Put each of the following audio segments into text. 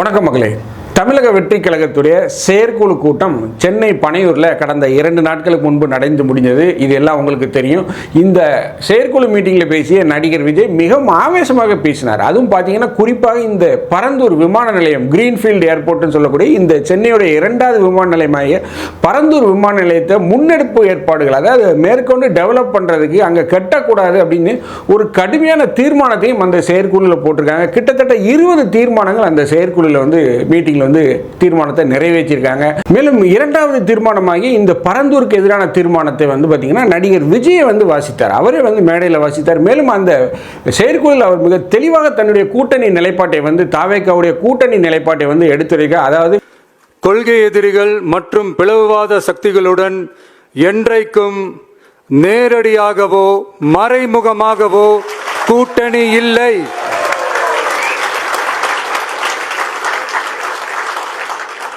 வணக்கம் மகளே. தமிழக வெற்றி கழகத்துடைய செயற்குழு கூட்டம் சென்னை பனையூரில் கடந்த இரண்டு நாட்களுக்கு முன்பு நடந்து முடிஞ்சது. இது எல்லாம் உங்களுக்கு தெரியும். இந்த செயற்குழு மீட்டிங்கில் பேசிய நடிகர் விஜய் மிகவும் ஆவேசமாக பேசினார். அதுவும் பார்த்தீங்கன்னா குறிப்பாக இந்த பரந்தூர் விமான நிலையம் கிரீன்ஃபீல்டு ஏர்போர்ட்னு சொல்லக்கூடிய இந்த சென்னையுடைய இரண்டாவது விமான நிலையமாகிய பரந்தூர் விமான நிலையத்தை முன்னெடுப்பு ஏற்பாடுகள் அதாவது மேற்கொண்டு டெவலப் பண்ணுறதுக்கு அங்கே கட்டக்கூடாது அப்படின்னு ஒரு கடுமையான தீர்மானத்தையும் அந்த செயற்குழுவில் போட்டிருக்காங்க. கிட்டத்தட்ட இருபது தீர்மானங்கள் அந்த செயற்குழுவில் வந்து மீட்டிங்கில் வந்து தீர்மானத்தை நிறைவேற்றியிருக்காங்க. மேலும் இரண்டாவது தீர்மானமாகி இந்த பரந்தூருக்கு எதிரான தீர்மானத்தை வந்து பார்த்தீங்கன்னா நடிகர் விஜயை வந்து வாசித்தார். அவரே வந்து மேடையில் வாசித்தார். மேலும் அந்த செயற்குழுவில் அவர் மிக தெளிவாக தன்னுடைய கூட்டணி நிலைப்பாட்டை வந்து தாவேக்காவுடைய கூட்டணி நிலைப்பாட்டை வந்து எடுத்துரைக்க அதாவது கொள்கை எதிரிகள் மற்றும் பிளவுவாத சக்திகளுடன் என்றைக்கும் நேரடியாகவோ மறைமுகமாகவோ கூட்டணி இல்லை.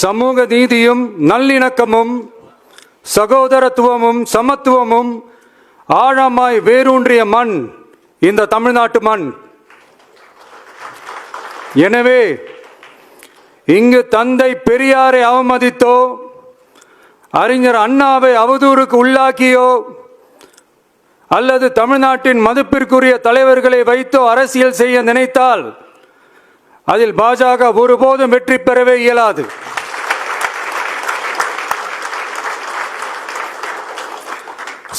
சமூக நீதியும் நல்லிணக்கமும் சகோதரத்துவமும் சமத்துவமும் ஆழமாய் வேரூன்றிய மண் இந்த தமிழ்நாட்டு மண். எனவே இங்கு தந்தை பெரியாரை அவமதித்தோ அறிஞர் அண்ணாவை அவதூறுக்கு உள்ளாக்கியோ அல்லது தமிழ்நாட்டின் மதிப்பிற்குரிய தலைவர்களை வைத்தோ அரசியல் செய்ய நினைத்தால் அதில் பாஜக ஒருபோதும் வெற்றி பெறவே இயலாது.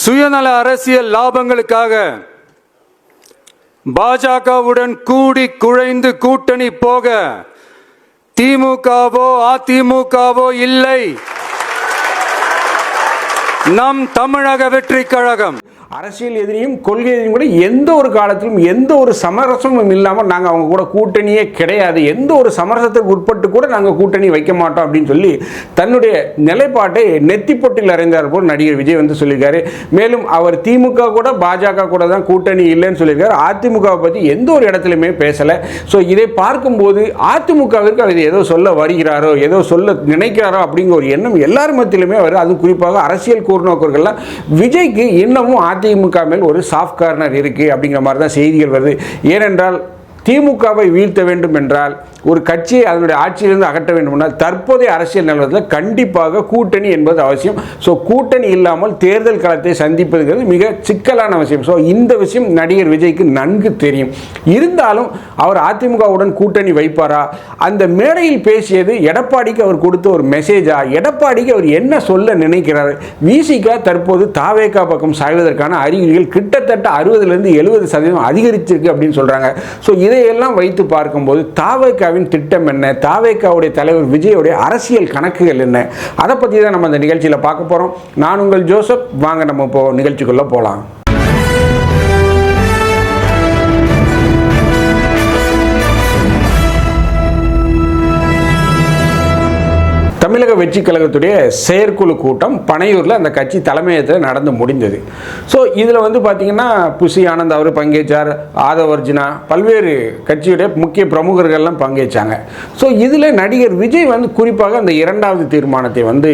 சுயநல அரசியல் லாபங்களுக்காக பாஜகவுடன் கூடி குழைந்து கூட்டணி போக திமுகவோ அதிமுகவோ இல்லை. நம் தமிழக வெற்றி கழகம். அரசியல் எதிரியும் கொள்கை எதிரியும் கூட எந்த ஒரு காலத்திலும் எந்த ஒரு சமரசமும் இல்லாமல் நாங்கள் அவங்க கூட கூட்டணியே கிடையாது. எந்த ஒரு சமரசத்துக்கு உட்பட்டு கூட நாங்கள் கூட்டணி வைக்க மாட்டோம் அப்படின்னு சொல்லி தன்னுடைய நிலைப்பாட்டை நெத்திப்பொட்டில் அறைந்தார் போல் நடிகர் விஜய் வந்து சொல்லியிருக்காரு. மேலும் அவர் திமுக கூட பாஜக கூட தான் கூட்டணி இல்லைன்னு சொல்லியிருக்காரு. அதிமுகவை பற்றி எந்த ஒரு இடத்துலையுமே பேசலை. ஸோ இதை பார்க்கும்போது அதிமுகவிற்கு அவர் ஏதோ சொல்ல வருகிறாரோ ஏதோ சொல்ல நினைக்கிறாரோ அப்படிங்கிற ஒரு எண்ணம் எல்லார் மத்தியிலுமே வரும் அதுவும் குறிப்பாக அரசியல் கூர்நோக்கர்கள்லாம் விஜய்க்கு இன்னமும் அதிமுக மேல் ஒரு சாஃப்ட் கார்னர் இருக்குது அப்படிங்கிற மாதிரி தான் செய்திகள் வருது. ஏனென்றால் திமுகவை வீழ்த்த வேண்டும் என்றால் ஒரு கட்சியை அதனுடைய ஆட்சியிலிருந்து அகற்ற வேண்டும் தற்போதைய அரசியல் நிலவரத்தில் கண்டிப்பாக கூட்டணி என்பது அவசியம். ஸோ கூட்டணி இல்லாமல் தேர்தல் களத்தை சந்திப்பதுங்கிறது மிக சிக்கலான விஷயம். ஸோ இந்த விஷயம் நடிகர் விஜய்க்கு நன்கு தெரியும். இருந்தாலும் அவர் அதிமுகவுடன் கூட்டணி வைப்பாரா? அந்த மேடையில் பேசியது எடப்பாடிக்கு அவர் கொடுத்த ஒரு மெசேஜா? எடப்பாடிக்கு அவர் என்ன சொல்ல நினைக்கிறார்? விசிகா தற்போது தாவேகா பக்கம் சாய்வதற்கான அறிகுறிகள் கிட்டத்தட்ட அறுபதுலேருந்து எழுபது சதவீதம் அதிகரிச்சிருக்கு அப்படின்னு சொல்கிறாங்க ஸோ இதையெல்லாம் வைத்து பார்க்கும்போது தாவேகாவின் திட்டம் என்ன? தாவேக்காவுடைய தலைவர் விஜயோடைய அரசியல் கணக்குகள் என்ன? அதை பற்றி தான் நம்ம இந்த நிகழ்ச்சியில் பார்க்க போகிறோம் நான் உங்கள் ஜோசப். வாங்க நம்ம இப்போ நிகழ்ச்சிக்குள்ளே போகலாம் வெற்றி கழகத்துடைய செயற்குழு கூட்டம் பனையூரில் அந்த கட்சி தலைமையகத்தில் நடந்து முடிந்தது. ஸோ இதில் வந்து பார்த்திங்கன்னா புசி ஆனந்த் அவர் பங்கேற்றார் ஆதவர்ஜுனா பல்வேறு கட்சியுடைய முக்கிய பிரமுகர்கள்லாம் பங்கேற்றாங்க. ஸோ இதில் நடிகர் விஜய் வந்து குறிப்பாக அந்த இரண்டாவது தீர்மானத்தை வந்து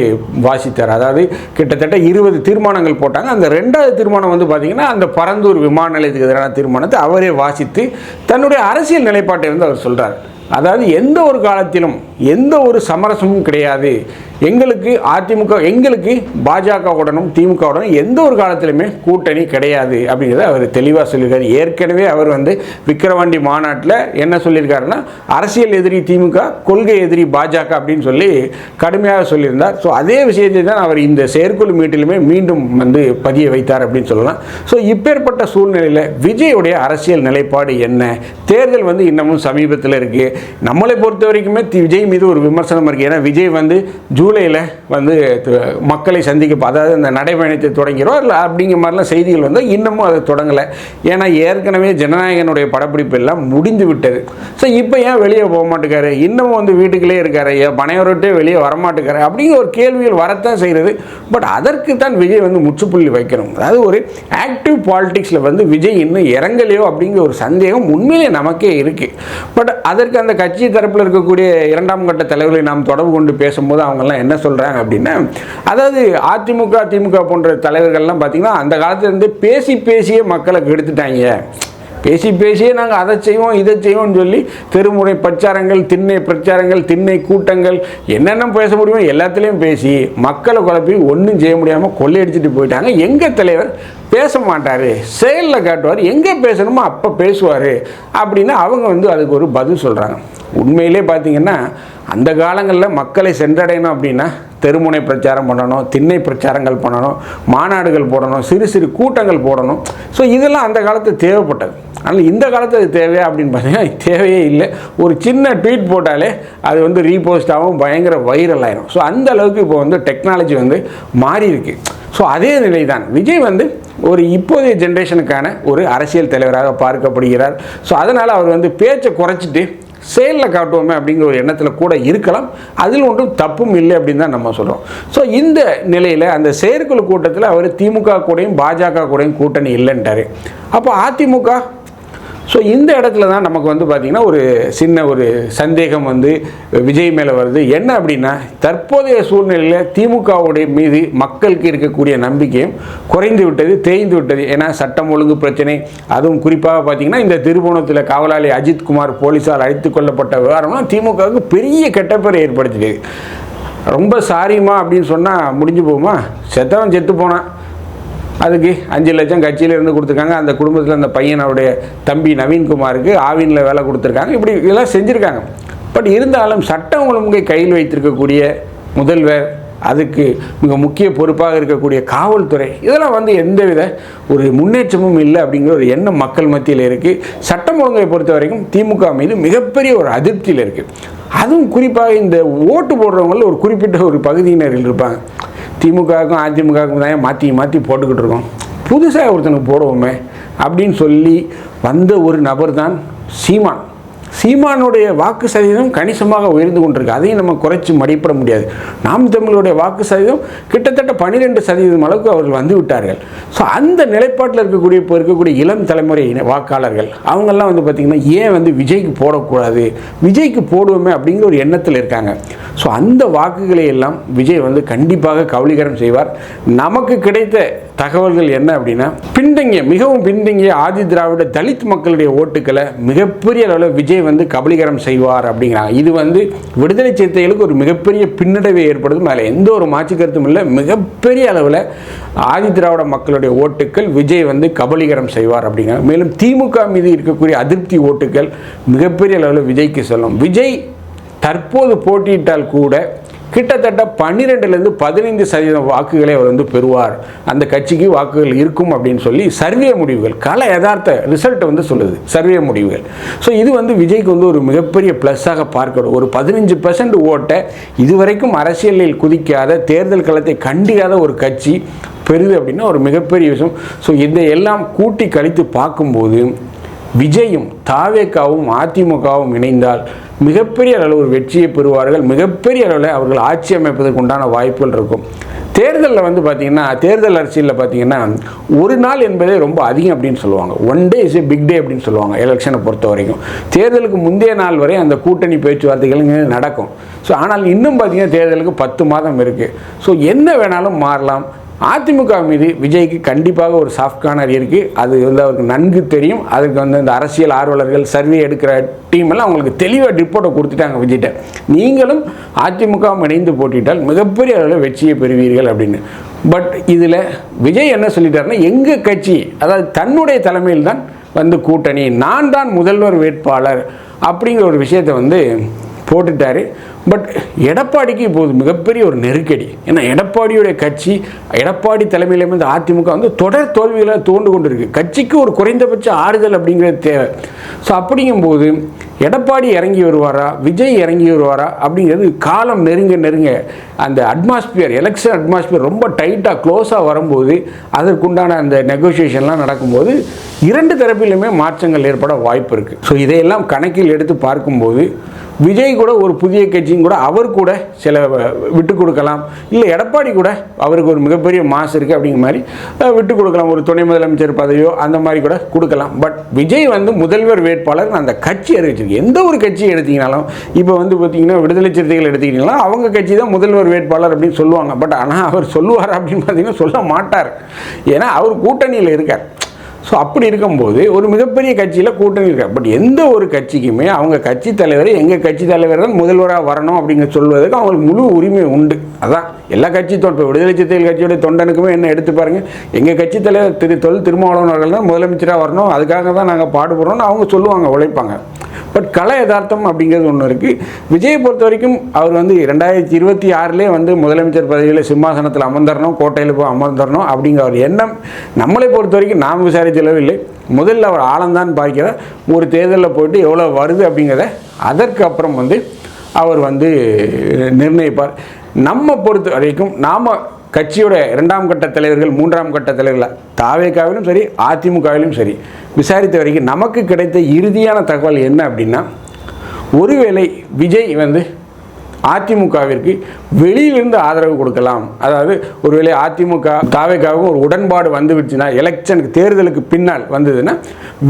வாசித்தார். அதாவது கிட்டத்தட்ட இருபது தீர்மானங்கள் போட்டாங்க. அந்த ரெண்டாவது தீர்மானம் வந்து பார்த்திங்கன்னா அந்த பரந்தூர் விமான நிலையத்துக்கு எதிரான தீர்மானத்தை அவரே வாசித்து தன்னுடைய அரசியல் நிலைப்பாட்டை வந்து அவர் சொல்கிறார் அதாவது எந்த ஒரு காலத்திலும் எந்த ஒரு சமரசமும் கிடையாது. எங்களுக்கு அதிமுக எங்களுக்கு பாஜகவுடனும் திமுகவுடனும் எந்த ஒரு காலத்திலுமே கூட்டணி கிடையாது அப்படிங்கிறத அவர் தெளிவாக சொல்லியிருக்காரு. ஏற்கனவே அவர் வந்து விக்கிரவாண்டி மாநாட்டில் என்ன சொல்லியிருக்காருன்னா அரசியல் எதிரி திமுக கொள்கை எதிரி பாஜக அப்படின்னு சொல்லி கடுமையாக சொல்லியிருந்தார். ஸோ அதே விஷயத்தை தான் அவர் இந்த செயற்குழு மீட்டிலுமே மீண்டும் வந்து பதிய வைத்தார் அப்படின்னு சொல்லலாம். ஸோ இப்பேற்பட்ட சூழ்நிலையில் விஜயுடைய அரசியல் நிலைப்பாடு என்ன? தேர்தல் வந்து இன்னமும் சமீபத்தில் இருக்குது நம்மளை பொறுத்த வரைக்குமே விஜய் மீது ஒரு விமர்சனம் இருக்குது ஏன்னா விஜய் வந்து ஜூன் ஜூலையில் வந்து மக்களை சந்திக்க அதாவது இந்த நடைபயணத்தை தொடங்கிறோம் இல்லை அப்படிங்கிற மாதிரிலாம் செய்திகள் வந்து இன்னமும் அதை தொடங்கலை. ஏன்னா ஏற்கனவே ஜனநாயகனுடைய படப்பிடிப்பு எல்லாம் முடிந்து விட்டது. ஸோ இப்போ ஏன் வெளியே போக மாட்டேக்காரு? இன்னமும் வந்து வீட்டுக்குள்ளே இருக்காரு. ஏன் பனையோரட்டே வெளியே வரமாட்டேக்காரு அப்படிங்கிற ஒரு கேள்விகள் வரத்தான் செய்கிறது. பட் அதற்கு தான் விஜய் வந்து முற்றுப்புள்ளி வைக்கணும். அதாவது ஒரு ஆக்டிவ் பாலிடிக்ஸில் வந்து விஜய் இன்னும் இறங்கலையோ அப்படிங்கிற ஒரு சந்தேகம் உண்மையிலே நமக்கே இருக்குது பட் அதற்கு அந்த கட்சி தரப்பில் இருக்கக்கூடிய இரண்டாம் கட்ட தலைவர்களை நாம் தொடர்பு கொண்டு பேசும்போது அவங்கெல்லாம் என்ன சொல்கிறாங்க அப்படின்னா அதாவது அதிமுக திமுக போன்ற தலைவர்கள்லாம் பார்த்திங்கன்னா அந்த காலத்துலேருந்து பேசி பேசியே மக்களை கெடுத்துட்டாங்க. பேசி பேசியே நாங்கள் அதை செய்வோம் இதை செய்வோம்னு சொல்லி தெருமுறை பிரச்சாரங்கள் திண்ணை பிரச்சாரங்கள் திண்ணை கூட்டங்கள் என்னென்ன பேச முடியுமோ எல்லாத்துலேயும் பேசி மக்களை குழப்பி ஒன்றும் செய்ய முடியாமல் கொள்ளையடிச்சிட்டு போயிட்டாங்க. எங்கள் தலைவர் பேச மாட்டார் செயலில் காட்டுவார். எங்கே பேசணுமோ அப்போ பேசுவார். அப்படின்னு அவங்க வந்து அதுக்கு ஒரு பதில் சொல்கிறாங்க உண்மையிலே பார்த்தீங்கன்னா அந்த காலங்களில் மக்களை சென்றடையணும் அப்படின்னா தெருமுனை பிரச்சாரம் பண்ணணும் திண்ணை பிரச்சாரங்கள் பண்ணணும் மாநாடுகள் போடணும் சிறு சிறு கூட்டங்கள் போடணும். ஸோ இதெல்லாம் அந்த காலத்து தேவைப்பட்டது. ஆனால் இந்த காலத்து அது தேவையா அப்படின்னு பார்த்தீங்கன்னா தேவையே இல்லை. ஒரு சின்ன ட்வீட் போட்டாலே அது வந்து ரீபோஸ்ட் ஆகும் பயங்கர வைரல் ஆயிரும். ஸோ அந்த அளவுக்கு இப்போ வந்து டெக்னாலஜி வந்து மாறி இருக்கு ஸோ அதே நிலை தான் விஜய் வந்து ஒரு இப்போதைய ஜென்ரேஷனுக்கான ஒரு அரசியல் தலைவராக பார்க்கப்படுகிறார். ஸோ அதனால் அவர் வந்து பேச்சை குறைச்சிட்டு செயலில் காட்டுவோமே அப்படிங்கிற ஒரு எண்ணத்தில் கூட இருக்கலாம். அதில் ஒன்றும் தப்பும் இல்லை அப்படின்னு தான் நம்ம சொல்கிறோம் ஸோ இந்த நிலையில் அந்த செயற்குழு கூட்டத்தில் அவர் திமுக கூடயும் பாஜக கூடயும் கூட்டணி இல்லைன்ட்டார். அப்போ அதிமுக ஸோ இந்த இடத்துல தான் நமக்கு வந்து பார்த்திங்கன்னா ஒரு சின்ன ஒரு சந்தேகம் வந்து விஜய் மேலே வருது. என்ன அப்படின்னா தற்போதைய சூழ்நிலையில் திமுகவுடைய மீது மக்களுக்கு இருக்கக்கூடிய நம்பிக்கையும் குறைந்து விட்டது தேய்ந்து விட்டது. ஏன்னா சட்டம் ஒழுங்கு பிரச்சனை அதுவும் குறிப்பாக பார்த்திங்கன்னா இந்த திருவோணத்தில் காவலாளி அஜித்குமார் போலீஸால் அழைத்து கொள்ளப்பட்ட விவகாரம்லாம் திமுகவுக்கு பெரிய கெட்டப்பேரை ஏற்படுத்தியது ரொம்ப சாரிம்மா அப்படின்னு சொன்னால் முடிஞ்சு போகுமா? செத்தவன் செத்து போனான். அதுக்கு அஞ்சு லட்சம் கட்சியிலேருந்து கொடுத்துருக்காங்க. அந்த குடும்பத்தில் அந்த பையன் அவருடைய தம்பி நவீன்குமாருக்கு ஆவினில் வேலை கொடுத்துருக்காங்க. இப்படி இதெல்லாம் செஞ்சுருக்காங்க. பட் இருந்தாலும் சட்டம் ஒழுங்கை கையில் வைத்திருக்கக்கூடிய முதல்வர் அதுக்கு மிக முக்கிய பொறுப்பாக இருக்கக்கூடிய காவல்துறை இதெல்லாம் வந்து எந்தவித ஒரு முன்னேற்றமும் இல்லை அப்படிங்கிற ஒரு எண்ணம் மக்கள் மத்தியில் இருக்குது சட்டம் ஒழுங்கை பொறுத்த வரைக்கும் திமுக மீது மிகப்பெரிய ஒரு அதிருப்தியில் இருக்குது அதுவும் குறிப்பாக இந்த ஓட்டு போடுறவங்கள ஒரு குறிப்பிட்ட ஒரு பகுதியினர் இருப்பாங்க. திமுகவுக்கும் அதிமுகவுக்கும் தான் மாற்றி மாற்றி போட்டுக்கிட்டு இருக்கோம். புதுசாக ஒருத்தனுக்கு போடுவோமே அப்படின்னு சொல்லி வந்த ஒரு நபர் தான் சீமான். சீமானுடைய வாக்கு சதவீதம் கணிசமாக உயர்ந்து கொண்டிருக்கு. அதையும் நம்ம குறைச்சி மதிப்பிட முடியாது. நாம் தமிழுடைய வாக்கு சதவீதம் கிட்டத்தட்ட பன்னிரெண்டு சதவீதம் அளவுக்கு அவர்கள் வந்து விட்டார்கள். ஸோ அந்த நிலைப்பாட்டில் இருக்கக்கூடிய இப்போ இருக்கக்கூடிய இளம் தலைமுறை வாக்காளர்கள் அவங்கெல்லாம் வந்து பார்த்திங்கன்னா ஏன் வந்து விஜய்க்கு போடக்கூடாது? விஜய்க்கு போடுவோமே அப்படிங்கிற ஒரு எண்ணத்தில் இருக்காங்க. ஸோ அந்த வாக்குகளை எல்லாம் விஜய் வந்து கண்டிப்பாக கவலீகரம் செய்வார். நமக்கு கிடைத்த தகவல்கள் என்ன அப்படின்னா பின்தங்கிய மிகவும் பின்தங்கிய ஆதி திராவிட தலித் மக்களுடைய ஓட்டுக்களை மிகப்பெரிய அளவில் விஜய் வந்து கபலீகரம் செய்வார் அப்படிங்கிறாங்க. இது வந்து விடுதலை சிறுத்தைகளுக்கு ஒரு மிகப்பெரிய பின்னடைவை ஏற்படுத்தும். அதில் எந்த ஒரு மாற்று கருத்தும் இல்லை. மிகப்பெரிய அளவில் ஆதி திராவிட மக்களுடைய ஓட்டுக்கள் விஜய் வந்து கபலீகரம் செய்வார் அப்படிங்கிறாங்க. மேலும் திமுக மீது இருக்கக்கூடிய அதிருப்தி ஓட்டுக்கள் மிகப்பெரிய அளவில் விஜய்க்கு செல்லும். விஜய் தற்போது போட்டியிட்டால் கூட கிட்டத்தட்ட பன்னிரெண்டுலேருந்து பதினைந்து சதவீதம் வாக்குகளை அவர் வந்து பெறுவார். அந்த கட்சிக்கு வாக்குகள் இருக்கும் அப்படின்னு சொல்லி சர்வே முடிவுகள் கல யதார்த்த ரிசல்ட் வந்து சொல்லுது சர்வே முடிவுகள். ஸோ இது வந்து விஜய்க்கு வந்து ஒரு மிகப்பெரிய ப்ளஸ்ஸாக பார்க்கணும். ஒரு பதினஞ்சு பர்சன்ட் ஓட்டை இதுவரைக்கும் அரசியலில் குதிக்காத தேர்தல் களத்தை கண்டிக்காத ஒரு கட்சி பெறுது அப்படின்னா ஒரு மிகப்பெரிய விஷயம். ஸோ இதை எல்லாம் கூட்டி கழித்து பார்க்கும்போது விஜயும் தாவேக்காவும் அதிமுகவும் இணைந்தால் மிகப்பெரிய அளவில் ஒரு வெற்றியை பெறுவார்கள். மிகப்பெரிய அளவில் அவர்கள் ஆட்சி அமைப்பதற்கு உண்டான வாய்ப்புகள் இருக்கும். தேர்தலில் வந்து பார்த்தீங்கன்னா தேர்தல் அரசியலில் பார்த்தீங்கன்னா ஒரு நாள் என்பதே ரொம்ப அதிகம் அப்படின்னு சொல்லுவாங்க. One day is a big day அப்படின்னு சொல்லுவாங்க எலெக்ஷனை பொறுத்த வரைக்கும். தேர்தலுக்கு முந்தைய நாள் வரை அந்த கூட்டணி பேச்சுவார்த்தைகள் இங்கே நடக்கும். ஸோ ஆனால் இன்னும் பார்த்தீங்கன்னா தேர்தலுக்கு பத்து மாதம் இருக்குது ஸோ என்ன வேணாலும் மாறலாம். அதிமுக மீது விஜய்க்கு கண்டிப்பாக ஒரு சாஃப்ட் கார்னர் இருக்குது அது வந்து அவருக்கு நன்கு தெரியும். அதுக்கு வந்து இந்த அரசியல் ஆர்வலர்கள் சர்வே எடுக்கிற டீம் எல்லாம் அவங்களுக்கு தெளிவாக ரிப்போர்ட்டை கொடுத்துட்டாங்க விஜய்கிட்ட. நீங்களும் அதிமுக இணைந்து போட்டிட்டால் மிகப்பெரிய அளவில் வெற்றியை பெறுவீர்கள் அப்படின்னு. பட் இதில் விஜய் என்ன சொல்லிட்டாருன்னா எங்கள் கட்சி அதாவது தன்னுடைய தலைமையில் தான் வந்து கூட்டணி நான் தான் முதல்வர் வேட்பாளர் அப்படிங்கிற ஒரு விஷயத்தை வந்து போட்டுட்டாரு. பட் எடப்பாடிக்கு இப்போது மிகப்பெரிய ஒரு நெருக்கடி. ஏன்னா எடப்பாடியுடைய கட்சி எடப்பாடி தலைமையில வந்து அதிமுக வந்து தொடர் தோல்விகளை தோண்டு கொண்டு இருக்குது கட்சிக்கு ஒரு குறைந்தபட்ச ஆறுதல் அப்படிங்கிறது தேவை. ஸோ அப்படிங்கும்போது எடப்பாடி இறங்கி வருவாரா? விஜய் இறங்கி வருவாரா? அப்படிங்கிறது காலம் நெருங்க நெருங்க அந்த அட்மாஸ்பியர் எலெக்ஷன் அட்மாஸ்பியர் ரொம்ப டைட்டாக க்ளோஸாக வரும்போது அதற்குண்டான அந்த நெகோசியேஷன்லாம் நடக்கும்போது இரண்டு தரப்பிலுமே மாற்றங்கள் ஏற்பட வாய்ப்பு இருக்குது ஸோ இதையெல்லாம் கணக்கில் எடுத்து பார்க்கும்போது விஜய் கூட ஒரு புதிய கட்சியும் கூட அவர் கூட சில விட்டு கொடுக்கலாம். இல்லை எடப்பாடி கூட அவருக்கு ஒரு மிகப்பெரிய மாசு இருக்குது அப்படிங்கிற மாதிரி விட்டு கொடுக்கலாம். ஒரு துணை முதலமைச்சர் பதவியோ அந்த மாதிரி கூட கொடுக்கலாம். பட் விஜய் வந்து முதல்வர் வேட்பாளர் அந்த கட்சி அறிவிச்சிருக்கு எந்த ஒரு கட்சியை எடுத்தீங்கனாலும் இப்போ வந்து பார்த்தீங்கன்னா விடுதலை சிறுத்தைகள் எடுத்துக்கிட்டீங்களா அவங்க கட்சி தான் முதல்வர் வேட்பாளர் அப்படின்னு சொல்லுவாங்க. பட் ஆனால் அவர் சொல்லுவார் அப்படின்னு பார்த்தீங்கன்னா சொல்ல மாட்டார். ஏன்னா அவர் கூட்டணியில் இருக்கார். ஸோ அப்படி இருக்கும்போது ஒரு மிகப்பெரிய கட்சியில் கூட்டணி இருக்கா. பட் எந்த ஒரு கட்சிக்குமே அவங்க கட்சி தலைவர் எங்கள் கட்சி தலைவர் தான் முதல்வராக வரணும் அப்படிங்கிற சொல்வதற்கு அவங்களுக்கு முழு உரிமை உண்டு. அதான் எல்லா கட்சி தொண்டு விடுதலை சிறுத்தைகள் கட்சியோட தொண்டனுக்குமே என்ன எடுத்து பாருங்கள் எங்கள் கட்சி தலைவர் திரு தொல் திருமாவளவன் அவர்கள் தான் முதலமைச்சராக வரணும். அதுக்காக தான் நாங்கள் பாடுபடுறோம்னு அவங்க சொல்லுவாங்க உழைப்பாங்க. பட் கலை யதார்த்தம் அப்படிங்கிறது ஒன்று இருக்குது விஜயை பொறுத்த வரைக்கும் அவர் வந்து ரெண்டாயிரத்தி இருபத்தி ஆறுலேயே வந்து முதலமைச்சர் பதவியில் சிம்மாசனத்தில் அமர்ந்தரணும் கோட்டையில் போய் அமர்ந்தரணும் அப்படிங்கிற ஒரு எண்ணம் நம்மளை பொறுத்த வரைக்கும் நாம் விசாரிச்சளவு முதல்ல அவர் ஆழந்தான் பார்க்கிற ஒரு தேர்தலில் போயிட்டு எவ்வளோ வருது அப்படிங்கிறத அதற்கு அப்புறம் வந்து அவர் வந்து நிர்ணயிப்பார். நம்ம பொறுத்த வரைக்கும் நாம் கட்சியோட இரண்டாம் கட்ட தலைவர்கள் மூன்றாம் கட்ட தலைவர்கள் தாவேக்காவிலும் சரி அதிமுகவிலும் சரி விசாரித்த வரைக்கும் நமக்கு கிடைத்த இறுதியான தகவல் என்ன அப்படின்னா ஒருவேளை விஜய் வந்து அதிமுகவிற்கு வெளியிலிருந்து ஆதரவு கொடுக்கலாம். அதாவது ஒருவேளை அதிமுக தாவேக்காவுக்கும் ஒரு உடன்பாடு வந்துவிடுச்சுன்னா எலெக்ஷனுக்கு தேர்தலுக்கு பின்னால் வந்ததுன்னா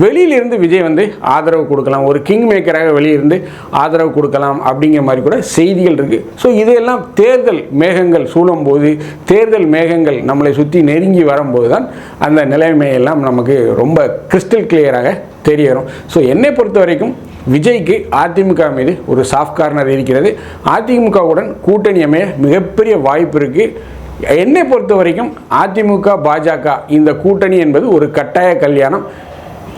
வெளியிலிருந்து விஜய் வந்து ஆதரவு கொடுக்கலாம். ஒரு கிங் மேக்கராக வெளியிருந்து ஆதரவு கொடுக்கலாம் அப்படிங்கிற மாதிரி கூட செய்திகள் இருக்குது ஸோ இதையெல்லாம் தேர்தல் மேகங்கள் சூழும்போது தேர்தல் மேகங்கள் நம்மளை சுற்றி நெருங்கி வரும்போது தான் அந்த நிலைமையெல்லாம் நமக்கு ரொம்ப கிறிஸ்டல் கிளியராக தெரிய வரும். ஸோ என்னை பொறுத்த வரைக்கும் விஜய்க்கு அதிமுக மீது ஒரு சாஃப்ட் கார்னர் இருக்கிறது. அதிமுகவுடன் கூட்டணி அமைய மிகப்பெரிய வாய்ப்பு இருக்குது என்னை பொறுத்த வரைக்கும் அதிமுக பாஜக இந்த கூட்டணி என்பது ஒரு கட்டாய கல்யாணம்.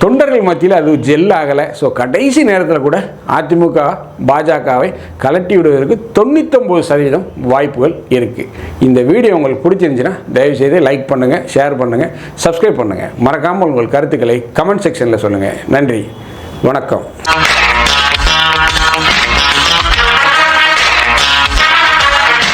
தொண்டர்கள் மத்தியில் அது ஜெல் ஆகலை. ஸோ கடைசி நேரத்தில் கூட அதிமுக பாஜகவை கலட்டி விடுவதற்கு தொண்ணூத்தொம்பது சதவீதம் வாய்ப்புகள் இருக்குது இந்த வீடியோ உங்களுக்கு பிடிச்சிருந்துச்சுன்னா தயவுசெய்து லைக் பண்ணுங்கள் ஷேர் பண்ணுங்கள் சப்ஸ்கிரைப் பண்ணுங்கள் மறக்காமல் உங்கள் கருத்துக்களை கமெண்ட் செக்ஷனில் சொல்லுங்கள் நன்றி. வணக்கம்.